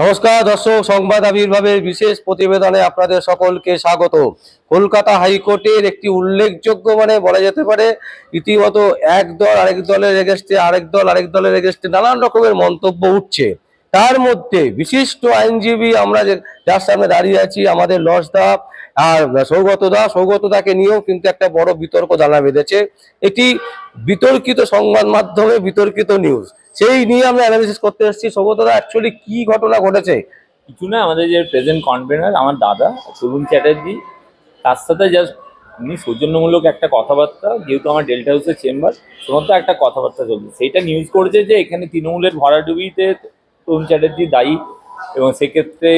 নমস্কার, দর্শক, সংবাদ আবির্ভাবের বিশেষ প্রতিবেদনে আপনাদের সকলকে স্বাগত। কলকাতা হাইকোর্টের একটি উল্লেখযোগ্য মানে বলা যেতে পারে, রীতিমতো এক দল আরেক দলের এগেস্টে আরেক দল আরেক দলের এগেস্টে নানান রকমের মন্তব্য উঠছে। তার মধ্যে বিশিষ্ট আইনজীবী আমরা যে যার সামনে দাঁড়িয়ে আছি, আমাদের লসদা আর সৌগত দা সৌগত দাকে নিয়েও কিন্তু একটা বড় বিতর্ক জানা বেঁধেছে। এটি বিতর্কিত সংবাদ মাধ্যমে বিতর্কিত নিউজ সেই নিয়ে আমরা অ্যানালিসিস করতে এসেছি। সৌগত দা অ্যাকচুয়ালি কি ঘটনা ঘটেছে? কিছু না, আমাদের যে প্রেজেন্ট কনভেনার আমার দাদা তরুণ চ্যাটার্জি, তার সাথে জাস্ট উনি সৌজন্যমূলক একটা কথাবার্তা, যেহেতু আমার ডেল্টা হাউসের চেম্বার সমস্ত একটা কথাবার্তা চলছে সেইটা নিউজ করেছে যে এখানে তৃণমূলের ভরাডুবিতে তরুণ চ্যাটার্জি দায়ী এবং সেক্ষেত্রে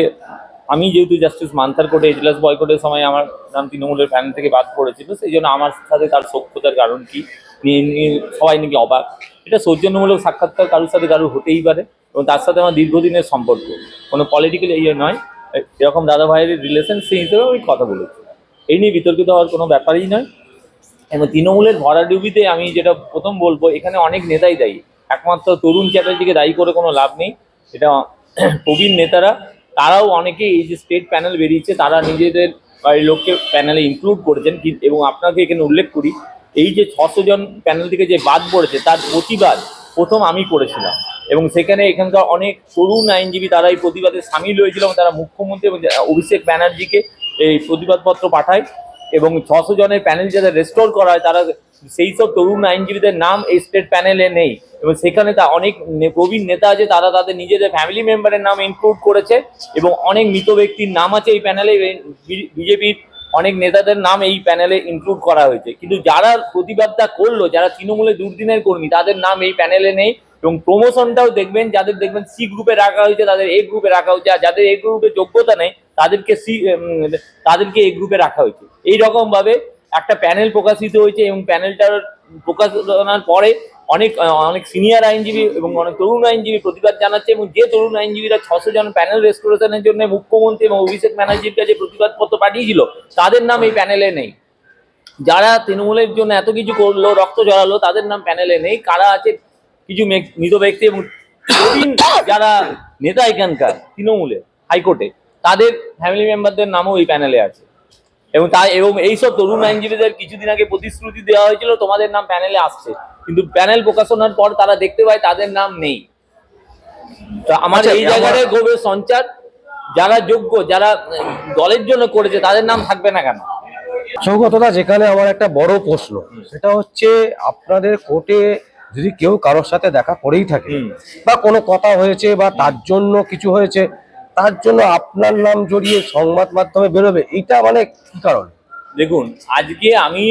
আমি যেহেতু জাস্টিস মান্থার কোর্টে, এজলাস বয়কটের সময় আমার নাম তৃণমূলের প্যানেল থেকে বাদ পড়েছিল, সেই জন্য আমার সাথে তার সক্ষতার কারণ কি? সবাই নাকি অবাক। এটা সৌজন্যমূলক সাক্ষাৎকার কারোর সাথে কারোর হতেই পারে এবং তার সাথে আমার দীর্ঘদিনের সম্পর্ক। কোনো পলিটিক্যাল ইয়ে নয় এরকম দাদা ভাইয়ের রিলেশন সেই হিসেবে আমি কথা বলেছি। এই নিয়ে বিতর্কিত হওয়ার কোনো ব্যাপারই নয়। এবং তৃণমূলের ভরাডুবিতে আমি যেটা প্রথম বলব, এখানে অনেক নেতাই দায়ী। একমাত্র তরুণ চ্যাটার্জিকে দায়ী করে কোনো লাভ নেই। এটা প্রবীণ নেতারা, তারাও অনেকে এই যে স্টেট প্যানেল বেরিয়েছে, তারা নিজেদের বাড়ির লোককে প্যানেলে ইনক্লুড করেছেন এবং আপনাকে এখানে উল্লেখ করি, এই যে ছশো জন প্যানেল থেকে যে বাদ পড়েছে, তার প্রতিবাদ প্রথম আমি করেছিলাম। এবং সেখানে এখানকার অনেক তরুণ আইনজীবী, তারা এই প্রতিবাদে সামিল হয়েছিল এবং তারা মুখ্যমন্ত্রী এবং অভিষেক ব্যানার্জিকে এই প্রতিবাদপত্র পাঠায়। এবং ছশো জনের প্যানেল যাদের রেস্টোর করা হয়, তারা সেই সব তরুণ আইনজীবীদের নাম এই স্টেট প্যানেলে নেই। এবং সেখানে তা অনেক প্রবীণ নেতা আছে, তারা তাদের নিজেদের ফ্যামিলি মেম্বারের নাম ইনক্লুড করেছে এবং অনেক মৃত ব্যক্তির নাম আছে এই প্যানেলে বিজেপির অনেক নেতাদের নাম এই প্যানেলে ইনক্লুড করা হয়েছে। কিন্তু যারা প্রতিবাদটা করল, যারা তৃণমূলের দুর্দিনের কর্মী, তাদের নাম এই প্যানেলে নেই এবং প্রমোশনটাও দেখবেন, যাদের দেখবেন সি গ্রুপে রাখা হয়েছে, তাদের এ গ্রুপে রাখা হয়েছে, আর যাদের এ গ্রুপে যোগ্যতা নেই, তাদেরকে সি তাদেরকে এই গ্রুপে রাখা হয়েছে। এই রকম ভাবে একটা প্যানেল প্রকাশিত হয়েছে এবং প্যানেলটার প্রকাশনার পরে অনেক অনেক সিনিয়র আইনজীবী এবং অনেক তরুণ আইনজীবী প্রতিবাদ জানাচ্ছে এবং যে তরুণ আইনজীবীরা ছশো জন প্যানেল রেস্টোরেশনের জন্য মুখ্যমন্ত্রী এবং অভিষেক ব্যানার্জির কাছে প্রতিবাদপত্র পাঠিয়েছিল, তাদের নাম এই প্যানেলে নেই। যারা তৃণমূলের জন্য এত কিছু করল, রক্ত জড়ালো তাদের নাম প্যানেলে নেই। কারা আছে? কিছু মৃত ব্যক্তি এবং যারা নেতা এখানকার, তৃণমূলের, হাইকোর্টে, তাদের ফ্যামিলি মেম্বারদের নামও এই প্যানেলে আছে। এবং তাই এবং এইসব তরুণ আইনজীবীদের কিছুদিন আগে প্রতিশ্রুতি দেওয়া হয়েছিল তোমাদের নাম প্যানেলে আসছে। কিন্তু প্যানেল প্রকাশনার পর তারা দেখতে পায় তাদের নাম নেই। তো আমার আচ্ছা, এই জায়গাটায় গভীর সঞ্চার যারা যোগ্য যারা দলের জন্য করেছে তাদের নাম থাকবে না কেন? সৌগতদা যেখানে আমার একটা বড় প্রশ্ন সেটা হচ্ছে আপনাদের কোর্টে যদি কেউ কারোর সাথে দেখা করেই থাকে বা কোনো কথা হয়েছে বা তার জন্য কিছু হয়েছে তার জন্য আপনার নাম জড়িয়ে সংবাদ মাধ্যমে বেরোবে, এটা মানে কি কারণ? দেখুন, আজকে আমি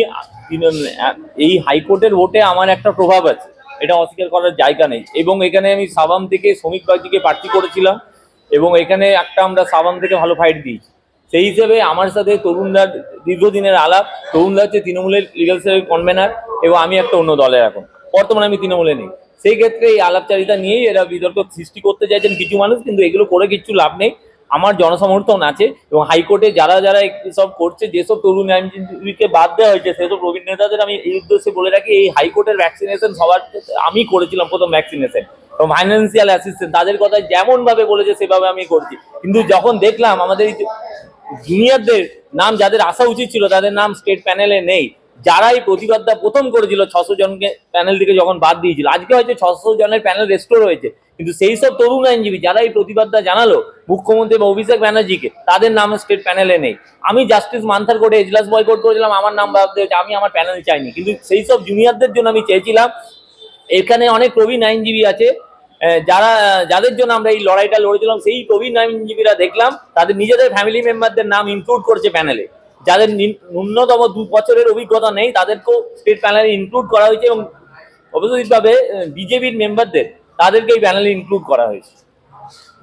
এই হাইকোর্টের ভোটে আমার একটা প্রভাব আছে, এটা অস্বীকার করার জায়গা নেই। এবং এখানে আমি সাবাম থেকে শ্রমিক বাগজিকে প্রার্থী করেছিলাম, এবং এখানে একটা আমরা সাবাম থেকে ভালো ফাইট দিয়েছি। সেই হিসেবে আমার সাথে তরুণদার দীর্ঘদিনের আলাপ তরুণদা হচ্ছে তৃণমূলের লিগাল সেল কনভেনার এবং আমি একটা অন্য দলের এখন। বর্তমানে আমি তৃণমূলে নেই। সেই ক্ষেত্রে এই আলাপচারিতা নিয়েই এরা বিতর্ক সৃষ্টি করতে চাইছেন কিছু মানুষ, কিন্তু এগুলো করে কিছু লাভ নেই। আমার জনসমর্থন আছে এবং হাইকোর্টে যারা যারা সব করছে, যেসব তরুণ আইনজীবীকে বাদ দেওয়া হয়েছে, সেসব প্রবীণ নেতাদের আমি এই উদ্দেশ্যে বলে রাখি, এই হাইকোর্টের ভ্যাকসিনেশন সবার আমি করেছিলাম প্রথম ভ্যাকসিনেশন এবং ফাইন্যান্সিয়াল অ্যাসিস্ট্যান্ট তাদের কথা যেমনভাবে বলেছে, সেভাবে আমি করছি। কিন্তু যখন দেখলাম আমাদের জুনিয়রদের নাম, যাদের আসা উচিত ছিল, তাদের নাম স্টেট প্যানেলে নেই। যারা এই প্রতিবাদটা প্রথম করেছিল, ছশো জনকে প্যানেল থেকে যখন বাদ দিয়েছিল, আজকে হয়তো ছশো জনের প্যানেল রেস্টোর হয়েছে, কিন্তু সেই সব তরুণ আইনজীবী যারা এই প্রতিবাদটা জানালো, মুখ্যমন্ত্রী বা অভিষেক ব্যানার্জিকে, তাদের নাম স্টেট প্যানেলে নেই। আমি জাস্টিস মান্থার কোর্টে এজলাস বয়কট করেছিলাম, আমার নাম দিয়েছে আমি আমার প্যানেল চাইনি। কিন্তু সেই সব জুনিয়রদের জন্য আমি চেয়েছিলাম, এখানে অনেক প্রবীণ আইনজীবী আছে যারা, যাদের জন্য আমরা এই লড়াইটা লড়েছিলাম, সেই প্রবীণ আইনজীবীরা দেখলাম, তাদের নিজেদের ফ্যামিলি মেম্বারদের নাম ইনক্লুড করছে প্যানেলে যাদের ন্যূনতম দু বছরের অভিজ্ঞতা নেই তাদেরকেও স্টেট প্যানেলে ইনক্লুড করা হয়েছে এবং অবশ্যইভাবে বিজেপির মেম্বারদের তাদেরকে এই প্যানেলে ইনক্লুড করা হয়েছে।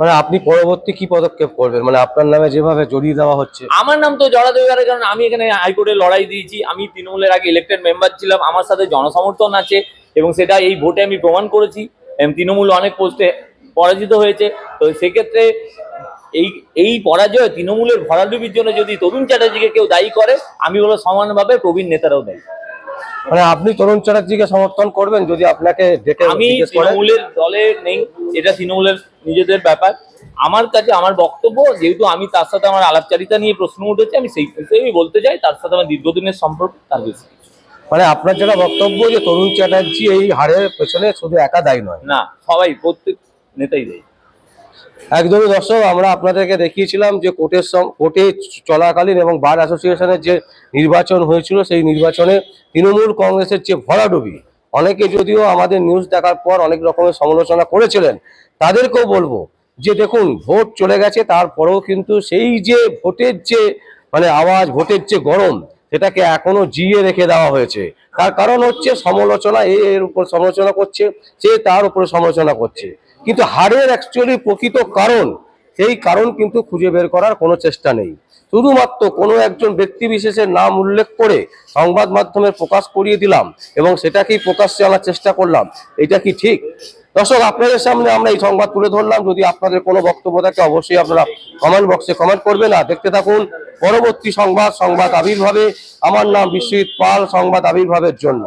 মানে আপনি পরবর্তী কি পদক্ষেপ করবেন? মানে আপনার নামে যেভাবে জড়িয়ে দেওয়া হচ্ছে। আমার নাম তো জড়াতে পারে কারণ আমি এখানে হাইকোর্টে লড়াই দিয়েছি আমি তৃণমূলের আগে ইলেক্টেড মেম্বার ছিলাম আমার সাথে জনসমর্থন আছে এবং সেটা এই ভোটে আমি প্রমাণ করেছি। এবং তৃণমূল অনেক পোস্টে পরাজিত হয়েছে। তো সেক্ষেত্রে এই এই পরাজয় তৃণমূলের ভরাডুবির জন্য যদি তরুণ চ্যাটার্জিকে কেউ দায়ী করে আমি বলো সমানভাবে প্রবীণ নেতারাও দায়ী। মানে আপনি তরুণ চ্যাটার্জিকে সমর্থন করবেন যদি আপনাকে ডেকে আমি তৃণমূলের দলে নেই এটা তৃণমূলের নিজেদের ব্যাপার। আমার কাছে আমার বক্তব্য যেহেতু আমি তার সাথে আমার আলাপচারিতা নিয়ে প্রশ্ন উঠেছে আমি সেই হিসেবেই বলতে চাই তার সাথে আমার দীর্ঘদিনের সম্পর্ক তার বেশি মানে আপনার যেটা বক্তব্য যে তরুণ চ্যাটার্জি এই হারের পেছনে শুধু একা দায়ী নয়। না সবাই প্রত্যেক নেতাই দেয়। একদমই দর্শক, আমরা আপনাদেরকে দেখিয়েছিলাম যে কোর্টের কোর্টে চলাকালীন এবং বার অ্যাসোসিয়েশনের যে নির্বাচন হয়েছিল, সেই নির্বাচনে তৃণমূল কংগ্রেসের যে ভরাডুবি, অনেকে যদিও আমাদের নিউজ দেখার পর অনেক রকমের সমালোচনা করেছিলেন, তাদেরকেও বলব যে দেখুন, ভোট চলে গেছে, তারপরেও কিন্তু সেই যে ভোটের যে মানে আওয়াজ, ভোটের যে গরম, সেটাকে এখনও জিয়ে রেখে দেওয়া হয়েছে। তার কারণ হচ্ছে সমালোচনা এর উপর সমালোচনা করছে, সে তার উপরে সমালোচনা করছে। কিন্তু হারের অ্যাকচুয়ালি প্রকৃত কারণ, সেই কারণ কিন্তু খুঁজে বের করার কোনো চেষ্টা নেই। শুধুমাত্র কোনো একজন ব্যক্তি বিশেষের নাম উল্লেখ করে সংবাদ মাধ্যমে প্রকাশ করিয়ে দিলাম এবং সেটাকেই প্রকাশ্যে আনার চেষ্টা করলাম, এটা কি ঠিক? দর্শক, আপনাদের সামনে আমরা এই সংবাদ তুলে ধরলাম। যদি আপনাদের কোনো বক্তব্য থাকে, অবশ্যই আপনারা কমেন্ট বক্সে কমেন্ট করবেন। আর দেখতে থাকুন পরবর্তী সংবাদ সংবাদ আবির্ভাবে। আমার নাম বিশ্বজিৎ পাল, সংবাদ আবির্ভাবের জন্য।